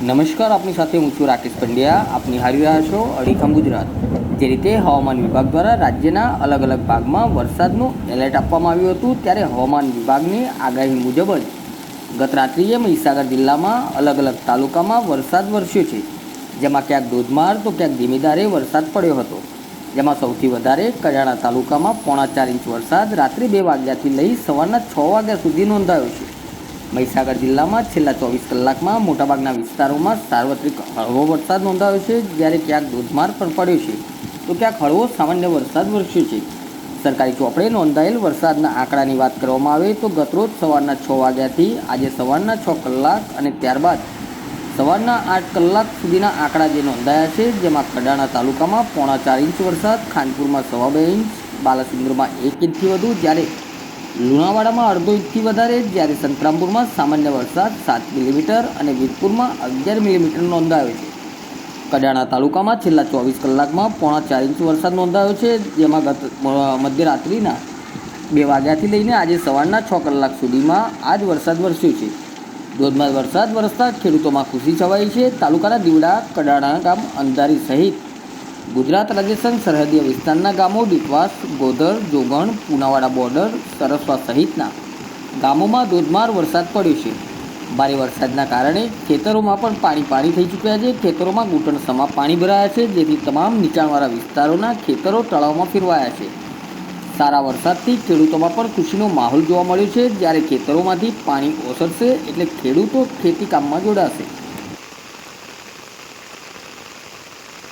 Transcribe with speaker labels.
Speaker 1: નમસ્કાર, આપની સાથે હું છું રાકેશ પંડ્યા. આપ નિહાળી રહ્યા છો અડીખમ ગુજરાત. જે રીતે હવામાન વિભાગ દ્વારા રાજ્યના અલગ અલગ ભાગમાં વરસાદનું એલર્ટ આપવામાં આવ્યું હતું, ત્યારે હવામાન વિભાગની આગાહી મુજબ જ ગત રાત્રિએ મહીસાગર જિલ્લામાં અલગ અલગ તાલુકામાં વરસાદ વરસ્યો છે. જેમાં ક્યાંક ધોધમાર તો ક્યાંક ધીમીધારે વરસાદ પડ્યો હતો. જેમાં સૌથી વધારે કડાણા તાલુકામાં પોણા ચાર ઇંચ વરસાદ રાત્રે બે વાગ્યાથી લઈ સવારના છ વાગ્યા સુધી નોંધાયો છે. મહીસાગર જિલ્લામાં છેલ્લા ચોવીસ કલાકમાં મોટાભાગના વિસ્તારોમાં સાર્વત્રિક હળવો વરસાદ નોંધાયો છે, જ્યારે ક્યાંક ધોધમાર પણ પડ્યો છે. તો ક્યાંક હળવો સામાન્ય વરસાદ વરસ્યો છે. સરકારી ચોપડે નોંધાયેલ વરસાદના આંકડાની વાત કરવામાં આવે તો ગતરોજ સવારના છ વાગ્યાથી આજે સવારના છ કલાક અને ત્યારબાદ સવારના આઠ કલાક સુધીના આંકડા જે નોંધાયા છે, જેમાં કડાણા તાલુકામાં પોણા ચાર ઇંચ વરસાદ, ખાનપુરમાં સવા બે ઇંચ, બાલાસિંદરમાં એક ઇંચથી વધુ, જ્યારે લુણાવાડામાં અડધો ઇંચથી વધારે જ્યારે સંતરામપુરમાં સામાન્ય વરસાદ સાત મિલીમીટર અને વીરપુરમાં અગિયાર મિલીમીટર નોંધાયો છે. કડાણા તાલુકામાં છેલ્લા ચોવીસ કલાકમાં પોણા ચાર ઇંચ વરસાદ નોંધાયો છે, જેમાં ગત મધ્યરાત્રિના બે વાગ્યાથી લઈને આજે સવારના છ કલાક સુધીમાં આ જ વરસાદ વરસ્યો છે. ધોધમાર વરસાદ વરસતા ખેડૂતોમાં ખુશી છવાઈ છે. તાલુકાના દીવડા, કડાણા ગામ, અંધારી સહિત ગુજરાત રાજસ્થાન સરહદીય વિસ્તારના ગામો ડીટવાસ ગોધર, જોગણ, પુનાવાડા બોર્ડર, સરસવા સહિતના ગામોમાં ધોધમાર વરસાદ પડ્યો છે. ભારે વરસાદના કારણે ખેતરોમાં પણ પાણી પાણી થઈ ચૂક્યા છે. ખેતરોમાં ઘૂંટણસમાં પાણી ભરાયા છે, જેથી તમામ નીચાણવાળા વિસ્તારોના ખેતરો તળાવમાં ફેરવાયા છે. સારા વરસાદથી ખેડૂતોમાં પણ ખુશીનો માહોલ જોવા મળ્યો છે. જ્યારે ખેતરોમાંથી પાણી ઓસરશે, એટલે ખેડૂતો ખેતી કામમાં જોડાશે.